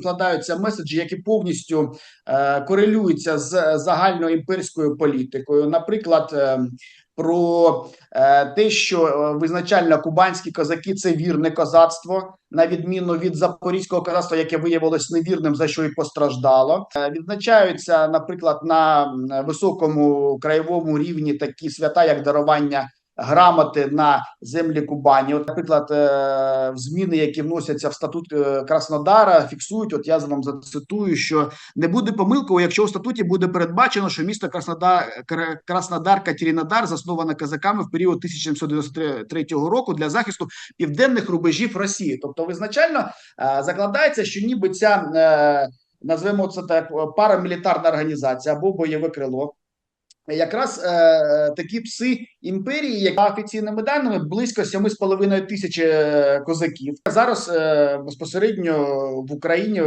Вкладаються меседжі, які повністю е, корелюються з загальноімперською політикою. Наприклад, е, про е, те, що е, визначально кубанські козаки це вірне козацтво, на відміну від запорізького козацтва, яке виявилось невірним, за що і постраждало. Е, відзначаються, наприклад, на високому краєвому рівні такі свята, як дарування грамоти на землі Кубані. От, наприклад, е, зміни, які вносяться в статут е, Краснодара, фіксують. От я вам зацитую, що не буде помилкою, якщо у статуті буде передбачено, що місто Краснодар Кра- Краснодар Катеринодар засноване казаками в період 1793 року для захисту південних рубежів Росії. Тобто, визначально е, закладається, що ніби ця назвемо це так парамілітарна організація або бойове крило. Якраз е, такі пси імперії, як офіційними даними, близько 7,5 тисяч е, козаків. Зараз е, безпосередньо в Україні